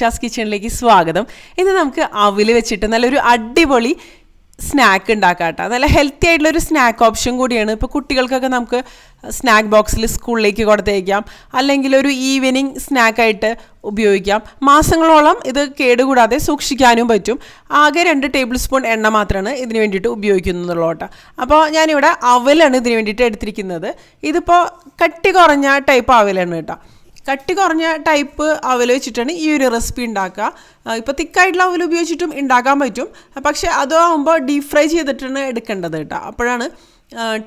ദീക്ഷാസ് കിച്ചണിലേക്ക് സ്വാഗതം. ഇന്ന് നമുക്ക് അവിൽ വെച്ചിട്ട് നല്ലൊരു അടിപൊളി സ്നാക്ക് ഉണ്ടാക്കാട്ടോ. നല്ല ഹെൽത്തി ആയിട്ടുള്ള ഒരു സ്നാക്ക് ഓപ്ഷൻ കൂടിയാണ്. ഇപ്പോൾ കുട്ടികൾക്കൊക്കെ നമുക്ക് സ്നാക്ക് ബോക്സിൽ സ്കൂളിലേക്ക് കൊടുത്തേക്കാം. അല്ലെങ്കിൽ ഒരു ഈവനിങ് സ്നാക്കായിട്ട് ഉപയോഗിക്കാം. മാസങ്ങളോളം ഇത് കേടുകൂടാതെ സൂക്ഷിക്കാനും പറ്റും. ആകെ രണ്ട് ടേബിൾ സ്പൂൺ എണ്ണ മാത്രമാണ് ഇതിന് വേണ്ടിയിട്ട് ഉപയോഗിക്കുന്നുള്ളൂ കേട്ടോ അപ്പോൾ ഞാനിവിടെ അവലാണ് ഇതിന് വേണ്ടിയിട്ട് എടുത്തിരിക്കുന്നത്. ഇതിപ്പോൾ കട്ടി കുറഞ്ഞ ടൈപ്പ് അവലാണ് കേട്ടോ. കട്ടി കുറഞ്ഞ ടൈപ്പ് അവൽ വെച്ചിട്ടാണ് ഈ ഒരു റെസിപ്പി ഉണ്ടാക്കുക. ഇപ്പോൾ തിക്കായിട്ടുള്ള അവൽ ഉപയോഗിച്ചിട്ടും ഉണ്ടാക്കാൻ പറ്റും. പക്ഷേ അതാകുമ്പോൾ ഡീപ് ഫ്രൈ ചെയ്തിട്ടാണ് എടുക്കേണ്ടത് കേട്ടോ. അപ്പോഴാണ്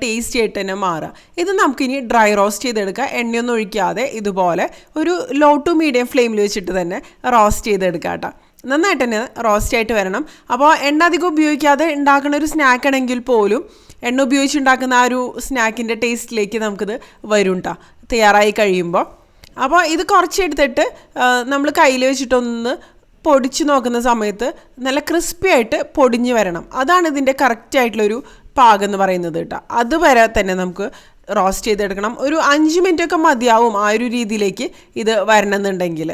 ടേസ്റ്റി ആയിട്ട് തന്നെ മാറുക. ഇത് നമുക്കിനി ഡ്രൈ റോസ്റ്റ് ചെയ്തെടുക്കുക എണ്ണയൊന്നും ഒഴിക്കാതെ ഇതുപോലെ ഒരു ലോ ടു മീഡിയം ഫ്ലെയിമിൽ വെച്ചിട്ട് തന്നെ റോസ്റ്റ് ചെയ്തെടുക്കുക കേട്ടോ. നന്നായിട്ട് തന്നെ റോസ്റ്റ് ആയിട്ട് വരണം. അപ്പോൾ എണ്ണ അധികം ഉപയോഗിക്കാതെ ഉണ്ടാക്കുന്ന ഒരു സ്നാക്ക് ആണെങ്കിൽ പോലും എണ്ണ ഉപയോഗിച്ചുണ്ടാക്കുന്ന ആ ഒരു സ്നാക്കിന്റെ ടേസ്റ്റിലേക്ക് നമുക്കിത് വരും കേട്ടോ. തയ്യാറായി കഴിയുമ്പോൾ അപ്പോൾ ഇത് കുറച്ചെടുത്തിട്ട് നമ്മൾ കയ്യിൽ വെച്ചിട്ടൊന്ന് പൊടിച്ച് നോക്കുന്ന സമയത്ത് നല്ല ക്രിസ്പി ആയിട്ട് പൊടിഞ്ഞ് വരണം. അതാണ് ഇതിന്റെ കറക്റ്റ് ആയിട്ടുള്ളൊരു പാകം എന്ന് പറയുന്നത് കേട്ടോ. അതുവരെ തന്നെ നമുക്ക് റോസ്റ്റ് ചെയ്തെടുക്കണം. ഒരു അഞ്ച് മിനിറ്റൊക്കെ മതിയാവും ആ ഒരു രീതിയിലേക്ക് ഇത് വരണമെന്നുണ്ടെങ്കിൽ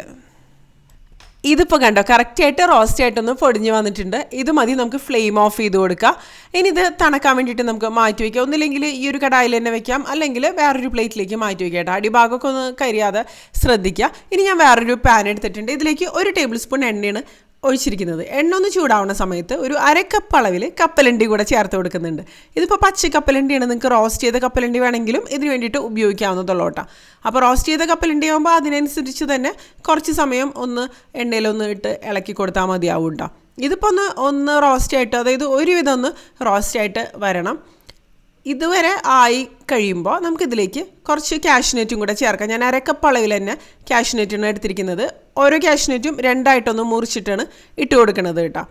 ഇതിപ്പോൾ കണ്ടോ കറക്റ്റായിട്ട് റോസ്റ്റ് ആയിട്ടൊന്ന് പൊടിഞ്ഞ് വന്നിട്ടുണ്ട്. ഇത് മതി നമുക്ക് ഫ്ലെയിം ഓഫ് ചെയ്ത് കൊടുക്കാം. ഇനി ഇത് തണക്കാൻ വേണ്ടിയിട്ട് നമുക്ക് മാറ്റി വയ്ക്കാം ഒന്നില്ലെങ്കിൽ ഈ ഒരു കടായിൽ തന്നെ വെക്കാം. അല്ലെങ്കിൽ വേറൊരു പ്ലേറ്റിലേക്ക് മാറ്റി വയ്ക്കാം കേട്ടോ. അടിഭാഗമൊക്കെ ഒന്ന് കരിയാതെ ശ്രദ്ധിക്കുക. ഇനി ഞാൻ വേറൊരു പാൻ എടുത്തിട്ടുണ്ട്. ഇതിലേക്ക് ഒരു ടേബിൾ സ്പൂൺ എണ്ണയാണ് ഒഴിച്ചിരിക്കുന്നത്. എണ്ണ ഒന്ന് ചൂടാവുന്ന സമയത്ത് ഒരു അരക്കപ്പ് കപ്പ് അളവിൽ കപ്പലണ്ടി കൂടെ ചേർത്ത് കൊടുക്കുന്നുണ്ട്. ഇതിപ്പോൾ പച്ച കപ്പലണ്ടിയാണ്. നിങ്ങൾക്ക് റോസ്റ്റ് ചെയ്ത കപ്പലണ്ടി വേണമെങ്കിലും ഇതിന് വേണ്ടിയിട്ട് ഉപയോഗിക്കാവുന്നതുള്ളൂ കേട്ടോ. അപ്പോൾ റോസ്റ്റ് ചെയ്ത കപ്പലണ്ടി ആകുമ്പോൾ അതിനനുസരിച്ച് തന്നെ കുറച്ച് സമയം ഒന്ന് എണ്ണയിലൊന്ന് ഇട്ട് ഇളക്കി കൊടുത്താൽ മതിയാവും കേട്ടോ. ഇതിപ്പോൾ ഒന്ന് ഒന്ന് റോസ്റ്റ് ആയിട്ട് അതായത് ഒരുവിധം ഒന്ന് റോസ്റ്റ് ആയിട്ട് വരണം. ഇതുവരെ ആയി കഴിയുമ്പോൾ നമുക്കിതിലേക്ക് കുറച്ച് കാഷ്നെറ്റും കൂടെ ചേർക്കാം. ഞാൻ അരക്കപ്പ് അളവിൽ തന്നെ കാഷ്നെറ്റാണ് എടുത്തിരിക്കുന്നത്. ഓരോ കാഷ്നെറ്റും രണ്ടായിട്ടൊന്ന് മുറിച്ചിട്ടാണ് ഇട്ട് കൊടുക്കുന്നത് കേട്ടോ.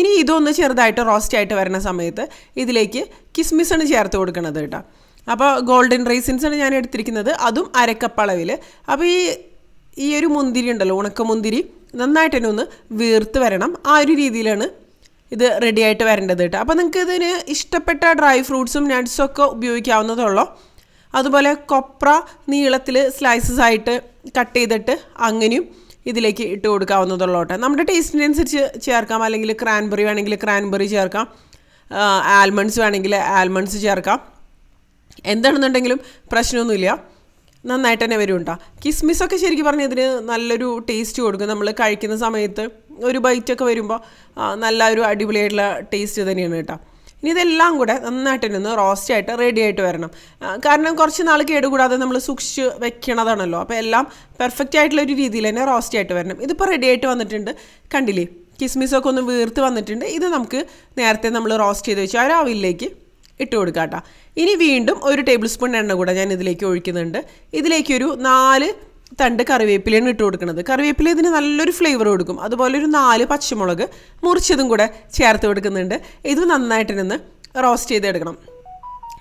ഇനി ഇതൊന്ന് ചെറുതായിട്ട് റോസ്റ്റ് ആയിട്ട് വരുന്ന സമയത്ത് ഇതിലേക്ക് കിസ്മിസാണ് ചേർത്ത് കൊടുക്കുന്നത് കേട്ടോ. അപ്പോൾ ഗോൾഡൻ റൈസിൻസാണ് ഞാൻ എടുത്തിരിക്കുന്നത്. അതും അരക്കപ്പ് അളവിൽ അപ്പോൾ ഈ ഈ ഒരു മുന്തിരി ഉണ്ടല്ലോ ഉണക്ക മുന്തിരി നന്നായിട്ട് തന്നെ ഒന്ന് വീർത്ത് വരണം. ആ ഒരു രീതിയിലാണ് ഇത് റെഡി ആയിട്ട് വരേണ്ടത് കേട്ടോ. അപ്പോൾ നിങ്ങൾക്ക് ഇതിന് ഇഷ്ടപ്പെട്ട ഡ്രൈ ഫ്രൂട്ട്സും നട്ട്സും ഒക്കെ ഉപയോഗിക്കാവുന്നതുള്ളൂ അതുപോലെ കൊപ്ര നീളത്തിൽ സ്ലൈസസ് ആയിട്ട് കട്ട് ചെയ്തിട്ട് അങ്ങനെയും ഇതിലേക്ക് ഇട്ട് കൊടുക്കാവുന്നതുള്ളൂ കേട്ടോ. നമ്മുടെ ടേസ്റ്റിനനുസരിച്ച് ചേർക്കാം. അല്ലെങ്കിൽ ക്രാൻബെറി വേണമെങ്കിൽ ക്രാൻബെറി ചേർക്കാം. ആൽമണ്ട്സ് വേണമെങ്കിൽ ആൽമണ്ട്സ് ചേർക്കാം. എന്താണെന്നുണ്ടെങ്കിലും പ്രശ്നമൊന്നുമില്ല. നന്നായിട്ട് തന്നെ വരും കേട്ടോ. കിസ്മിസൊക്കെ ശരിക്കും പറഞ്ഞാൽ ഇതിന് നല്ലൊരു ടേസ്റ്റ് കൊടുക്കും. നമ്മൾ കഴിക്കുന്ന സമയത്ത് ഒരു ബൈറ്റൊക്കെ വരുമ്പോൾ നല്ല ഒരു അടിപൊളിയായിട്ടുള്ള ടേസ്റ്റ് തന്നെയാണ് കേട്ടോ. ഇനി ഇതെല്ലാം കൂടെ നന്നായിട്ട് ഒന്ന് റോസ്റ്റ് ആയിട്ട് റെഡി ആയിട്ട് വരണം. കാരണം കുറച്ച് നാൾ കേടുകൂടാതെ നമ്മൾ സൂക്ഷിച്ച് വെക്കണതാണല്ലോ. അപ്പോൾ എല്ലാം പെർഫെക്റ്റ് ആയിട്ടുള്ള ഒരു രീതിയിൽ തന്നെ റോസ്റ്റ് ആയിട്ട് വരണം. ഇതിപ്പോൾ റെഡി ആയിട്ട് വന്നിട്ടുണ്ട്. കണ്ടില്ലേ? കിസ്മിസൊക്കെ ഒന്ന് വീർത്ത് വന്നിട്ടുണ്ട്. ഇത് നമുക്ക് നേരത്തെ നമ്മൾ റോസ്റ്റ് ചെയ്ത് വെച്ചു ആ ഇട്ട് കൊടുക്കാം കേട്ടോ. ഇനി വീണ്ടും ഒരു ടേബിൾ സ്പൂൺ എണ്ണ കൂടെ ഞാൻ ഇതിലേക്ക് ഒഴിക്കുന്നുണ്ട്. ഇതിലേക്കൊരു നാല് തണ്ട് കറിവേപ്പിലയാണ് ഇട്ട് കൊടുക്കുന്നത്. കറിവേപ്പില ഇതിന് നല്ലൊരു ഫ്ലേവർ കൊടുക്കും. അതുപോലെ ഒരു നാല് പച്ചമുളക് മുറിച്ചതും കൂടെ ചേർത്ത് കൊടുക്കുന്നുണ്ട്. ഇത് നന്നായിട്ട് നിന്ന് റോസ്റ്റ് ചെയ്തെടുക്കണം.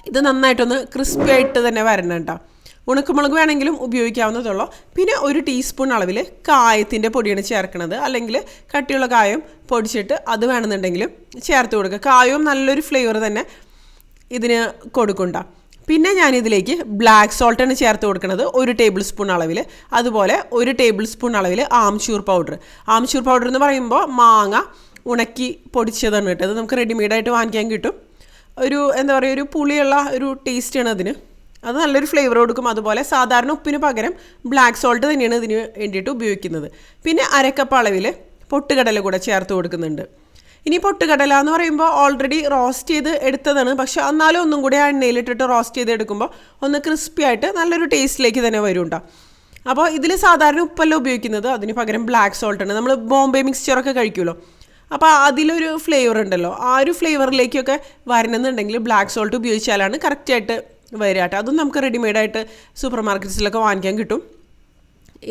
ഇത് നന്നായിട്ടൊന്ന് ക്രിസ്പി ആയിട്ട് തന്നെ വരണം കേട്ടോ. ഉണക്കമുളക് വേണമെങ്കിലും ഉപയോഗിക്കാവുന്നതുള്ളൂ. പിന്നെ ഒരു ടീസ്പൂൺ അളവിൽ കായത്തിന്റെ പൊടിയാണ് ചേർക്കുന്നത് അല്ലെങ്കിൽ കട്ടിയുള്ള കായം പൊടിച്ചിട്ട് അത് വേണമെന്നുണ്ടെങ്കിലും ചേർത്ത് കൊടുക്കുക. കായവും നല്ലൊരു ഫ്ലേവർ തന്നെ ഇതിന് കൊടുക്കണ്ട പിന്നെ ഞാനിതിലേക്ക് ബ്ലാക്ക് സോൾട്ടാണ് ചേർത്ത് കൊടുക്കുന്നത് ഒരു ടേബിൾ സ്പൂൺ അളവിൽ. അതുപോലെ ഒരു ടേബിൾ സ്പൂൺ അളവിൽ ആംചൂർ പൗഡർ ആംചൂർ പൗഡർ എന്ന് പറയുമ്പോൾ മാങ്ങ ഉണക്കി പൊടിച്ചതാണ് കേട്ടോ. അത് നമുക്ക് റെഡിമെയ്ഡായിട്ട് വാങ്ങിക്കാൻ കിട്ടും. ഒരു എന്താ പറയുക ഒരു പുളിയുള്ള ഒരു ടേസ്റ്റാണ് അതിന്. അത് നല്ലൊരു ഫ്ലേവർ കൊടുക്കും. അതുപോലെ സാധാരണ ഉപ്പിന് പകരം ബ്ലാക്ക് സോൾട്ട് തന്നെയാണ് ഇതിന് വേണ്ടിയിട്ട് ഉപയോഗിക്കുന്നത്. പിന്നെ അരക്കപ്പ് അളവിൽ പൊട്ടുകടല കൂടെ ചേർത്ത് കൊടുക്കുന്നുണ്ട്. ഇനി പൊട്ടുകടല എന്ന് പറയുമ്പോൾ ഓൾറെഡി റോസ്റ്റ് ചെയ്ത് എടുത്തതാണ്. പക്ഷെ എന്നാലും ഒന്നും കൂടി എണ്ണയിലിട്ടിട്ട് റോസ്റ്റ് ചെയ്ത് എടുക്കുമ്പോൾ ഒന്ന് ക്രിസ്പി ആയിട്ട് നല്ലൊരു ടേസ്റ്റിലേക്ക് തന്നെ വരും അപ്പോൾ ഇതിൽ സാധാരണ ഉപ്പല്ല ഉപയോഗിക്കുന്നത്. അതിന് പകരം ബ്ലാക്ക് സോൾട്ട് ആണ്. നമ്മൾ ബോംബെ മിക്സ്ചറൊക്കെ കഴിക്കുമല്ലോ. അപ്പോൾ അതിലൊരു ഫ്ലേവർ ഉണ്ടല്ലോ. ആ ഒരു ഫ്ലേവറിലേക്കൊക്കെ വരണമെന്നുണ്ടെങ്കിൽ ബ്ലാക്ക് സോൾട്ട് ഉപയോഗിച്ചാലാണ് കറക്റ്റായിട്ട് വരിക അതും നമുക്ക് റെഡിമെയ്ഡായിട്ട് സൂപ്പർ മാർക്കറ്റ്സിലൊക്കെ വാങ്ങിക്കാൻ കിട്ടും.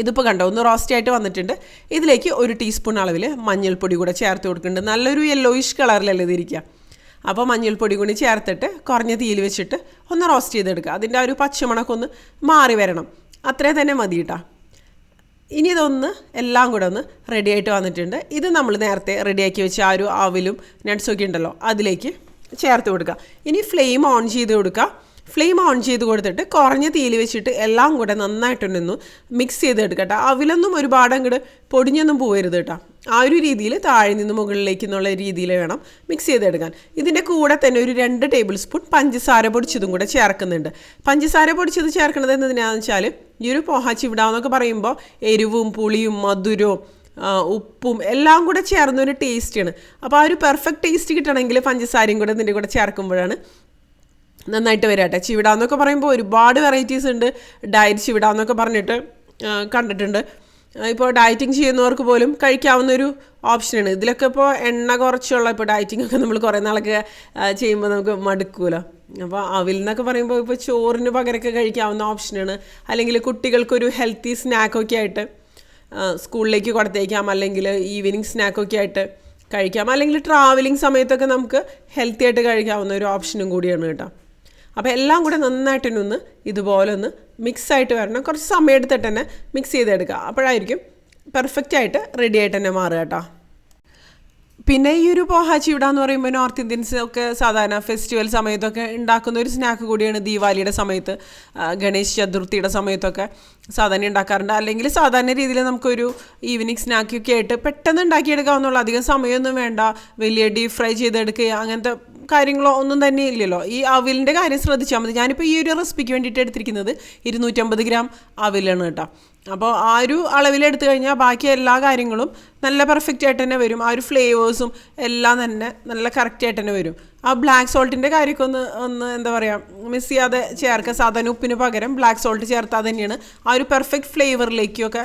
ഇതിപ്പോൾ കണ്ടോ ഒന്ന് റോസ്റ്റ് ആയിട്ട് വന്നിട്ടുണ്ട്. ഇതിലേക്ക് ഒരു ടീസ്പൂൺ അളവിൽ മഞ്ഞൾപ്പൊടി കൂടെ ചേർത്ത് കൊടുക്കുന്നുണ്ട്. നല്ലൊരു യെല്ലോയിഷ് കളറിലല്ലേ ഇതിരിക്കുക അപ്പോൾ മഞ്ഞൾപ്പൊടി കൂടി ചേർത്തിട്ട് കുറഞ്ഞ തീയിൽ വെച്ചിട്ട് ഒന്ന് റോസ്റ്റ് ചെയ്തെടുക്കുക. അതിന്റെ ആ ഒരു പച്ചമണക്കൊന്ന് മാറി വരണം. അത്രേ തന്നെ മതി കേട്ടോ. ഇനി ഇതൊന്ന് എല്ലാം കൂടെ ഒന്ന് റെഡി ആയിട്ട് വന്നിട്ടുണ്ട്. ഇത് നമ്മൾ നേരത്തെ റെഡിയാക്കി വെച്ച ആ ഒരു ആവിലും നട്ട്സൊക്കെ ഉണ്ടല്ലോ അതിലേക്ക് ചേർത്ത് കൊടുക്കുക. ഇനി ഫ്ലെയിം ഓൺ ചെയ്ത് കൊടുക്കുക. ഫ്ലെയിം ഓൺ ചെയ്ത് കൊടുത്തിട്ട് കുറഞ്ഞ തീയിൽ വെച്ചിട്ട് എല്ലാം കൂടെ നന്നായിട്ടൊന്നു മിക്സ് ചെയ്തെടുക്കട്ടെ. അവിലൊന്നും ഒരുപാട് അങ്ങോട്ട് പൊടിഞ്ഞൊന്നും പോകരുത് കേട്ടോ ആ ഒരു രീതിയിൽ താഴെ നിന്ന് മുകളിലേക്ക് എന്നുള്ള രീതിയിൽ വേണം മിക്സ് ചെയ്തെടുക്കാൻ. ഇതിന്റെ കൂടെ തന്നെ ഒരു രണ്ട് ടേബിൾ സ്പൂൺ പഞ്ചസാര പൊടിച്ചതും കൂടെ ചേർക്കുന്നുണ്ട്. പഞ്ചസാര പൊടിച്ചത് ചേർക്കുന്നത് എന്തിനാണെന്ന് വെച്ചാൽ ഈ ഒരു പോഹ ഇവിടാന്നൊക്കെ പറയുമ്പോൾ എരിവും പുളിയും മധുരവും ഉപ്പും എല്ലാം കൂടെ ചേർന്ന ഒരു ടേസ്റ്റാണ് അപ്പോൾ ആ ഒരു പെർഫെക്റ്റ് ടേസ്റ്റ് കിട്ടണമെങ്കിൽ പഞ്ചസാരയും കൂടെ ഇതിന്റെ കൂടെ ചേർക്കുമ്പോഴാണ് നന്നായിട്ട് വരാട്ടെ. ചിവിട ചിവിടാന്നൊക്കെ പറയുമ്പോൾ ഒരുപാട് വെറൈറ്റീസ് ഉണ്ട്. ഡയറ്റ് ചിവിടാന്നൊക്കെ പറഞ്ഞിട്ട് കണ്ടിട്ടുണ്ട്. ഇപ്പോൾ ഡയറ്റിങ് ചെയ്യുന്നവർക്ക് പോലും കഴിക്കാവുന്ന ഒരു ഓപ്ഷനാണ് ഇതിലൊക്കെ ഇപ്പോൾ എണ്ണ കുറച്ചുള്ള ഇപ്പോൾ ഡയറ്റിംഗ് ഒക്കെ നമ്മൾ കുറേ നാളൊക്കെ ചെയ്യുമ്പോൾ നമുക്ക് മടുക്കുമല്ലോ അപ്പോൾ അവിൽ എന്നൊക്കെ പറയുമ്പോൾ ഇപ്പോൾ ചോറിന് പകരമൊക്കെ കഴിക്കാവുന്ന ഓപ്ഷനാണ് അല്ലെങ്കിൽ കുട്ടികൾക്കൊരു ഹെൽത്തി സ്നാക്കൊക്കെ ആയിട്ട് സ്കൂളിലേക്ക് കൊടുത്തേക്കാം. അല്ലെങ്കിൽ ഈവനിങ് സ്നാക്കൊക്കെ ആയിട്ട് കഴിക്കാം. അല്ലെങ്കിൽ ട്രാവലിംഗ് സമയത്തൊക്കെ നമുക്ക് ഹെൽത്തി ആയിട്ട് കഴിക്കാവുന്ന ഒരു ഓപ്ഷനും കൂടിയാണ് കേട്ടോ. അപ്പോൾ എല്ലാം കൂടെ നന്നായിട്ട് തന്നെ ഒന്ന് ഇതുപോലെ ഒന്ന് മിക്സ് ആയിട്ട് വരണം. കുറച്ച് സമയം എടുത്തിട്ട് തന്നെ മിക്സ് ചെയ്തെടുക്കുക. അപ്പോഴായിരിക്കും പെർഫെക്റ്റ് ആയിട്ട് റെഡി ആയിട്ട് തന്നെ മാറുക കേട്ടോ. പിന്നെ ഈ ഒരു പോഹ ഇടാന്ന് പറയുമ്പോൾ നോർത്ത് ഇന്ത്യൻസ് ഒക്കെ സാധാരണ ഫെസ്റ്റിവൽ സമയത്തൊക്കെ ഉണ്ടാക്കുന്ന ഒരു സ്നാക്ക് കൂടിയാണ് ദീപാവലിയുടെ സമയത്ത് ഗണേശ് ചതുർത്ഥിയുടെ സമയത്തൊക്കെ സാധാരണ ഉണ്ടാക്കാറുണ്ട്. അല്ലെങ്കിൽ സാധാരണ രീതിയിൽ നമുക്കൊരു ഈവനിങ് സ്നാക്കൊക്കെ ആയിട്ട് പെട്ടെന്ന് ഉണ്ടാക്കിയെടുക്കാവുന്നുള്ള അധികം സമയമൊന്നും വേണ്ട. വലിയ ഡീപ് ഫ്രൈ ചെയ്തെടുക്കുക അങ്ങനത്തെ കാര്യങ്ങളോ ഒന്നും തന്നെ ഇല്ലല്ലോ. ഈ അവിലിന്റെ കാര്യം ശ്രദ്ധിച്ചാൽ മതി. ഞാനിപ്പോൾ ഈ ഒരു റെസിപ്പിക്ക് വേണ്ടിയിട്ട് എടുത്തിരിക്കുന്നത് ഇരുന്നൂറ്റമ്പത് ഗ്രാം അവിലാണ് കേട്ടോ. അപ്പോൾ ആ ഒരു അളവിലെടുത്തു കഴിഞ്ഞാൽ ബാക്കി എല്ലാ കാര്യങ്ങളും നല്ല പെർഫെക്റ്റ് ആയിട്ട് തന്നെ വരും. ആ ഒരു ഫ്ലേവേഴ്സും എല്ലാം തന്നെ നല്ല കറക്റ്റ് ആയിട്ട് തന്നെ വരും. ആ ബ്ലാക്ക് സോൾട്ടിന്റെ കാര്യമൊക്കെ ഒന്ന് ഒന്ന് എന്താ പറയുക മിസ് ചെയ്യാതെ ചേർക്കുക. സാധാരണ ഉപ്പിന് പകരം ബ്ലാക്ക് സോൾട്ട് ചേർത്താൽ തന്നെയാണ് ആ ഒരു പെർഫെക്റ്റ് ഫ്ലേവറിലേക്കൊക്കെ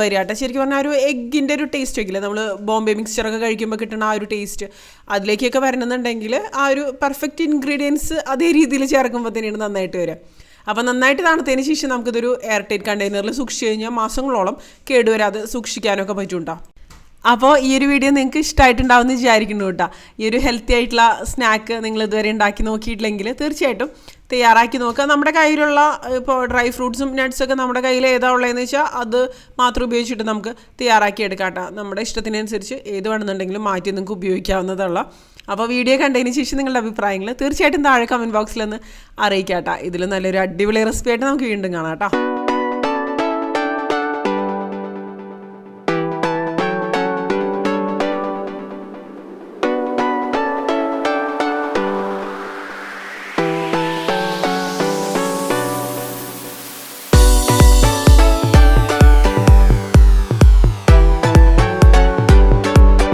വരിക കേട്ടോ. ശരിക്കും പറഞ്ഞാൽ ഒരു എഗ്ഗിന്റെ ഒരു ടേസ്റ്റ് വയ്ക്കില്ലേ നമ്മൾ ബോംബെ മിക്സ്ചറൊക്കെ കഴിക്കുമ്പോൾ കിട്ടുന്ന ആ ഒരു ടേസ്റ്റ് അതിലേക്കൊക്കെ വരണമെന്നുണ്ടെങ്കിൽ ആ ഒരു പെർഫെക്റ്റ് ഇൻഗ്രീഡിയൻസ് അതേ രീതിയിൽ ചേർക്കുമ്പോൾ തന്നെയാണ് നന്നായിട്ട് വരിക. അപ്പോൾ നന്നായിട്ട് തണുത്തതിന് ശേഷം നമുക്കിതൊരു എയർ ടൈറ്റ് കണ്ടെയ്നറിൽ സൂക്ഷിച്ച് കഴിഞ്ഞാൽ മാസങ്ങളോളം കേടുവരാതെ സൂക്ഷിക്കാനൊക്കെ പറ്റും അപ്പോൾ ഈ ഒരു വീഡിയോ നിങ്ങൾക്ക് ഇഷ്ടമായിട്ടുണ്ടാവുമെന്ന് വിചാരിക്കുന്നു കേട്ടോ. ഈ ഒരു ഹെൽത്തി ആയിട്ടുള്ള സ്നാക്ക് നിങ്ങൾ ഇതുവരെ ഉണ്ടാക്കി നോക്കിയിട്ടില്ലെങ്കിൽ തീർച്ചയായിട്ടും തയ്യാറാക്കി നോക്കുക. നമ്മുടെ കയ്യിലുള്ള ഇപ്പോൾ ഡ്രൈ ഫ്രൂട്ട്സും നട്ട്സൊക്കെ നമ്മുടെ കയ്യിൽ ഏതാ ഉള്ളതെന്ന് വെച്ചാൽ അത് മാത്രം ഉപയോഗിച്ചിട്ട് നമുക്ക് തയ്യാറാക്കി എടുക്കാം കേട്ടോ. നമ്മുടെ ഇഷ്ടത്തിനനുസരിച്ച് ഏത് വേണമെന്നുണ്ടെങ്കിലും മാറ്റി നിങ്ങൾക്ക് ഉപയോഗിക്കാവുന്നതുള്ള അപ്പോൾ വീഡിയോ കണ്ടതിന് ശേഷം നിങ്ങളുടെ അഭിപ്രായങ്ങൾ തീർച്ചയായിട്ടും താഴെ കമന്റ് ബോക്സിൽ ഒന്ന് അറിയിക്കാം കേട്ടോ. ഇതിൽ നല്ലൊരു അടിപൊളി റെസിപ്പി ആയിട്ട് നമുക്ക് വീണ്ടും കാണാം കേട്ടോ.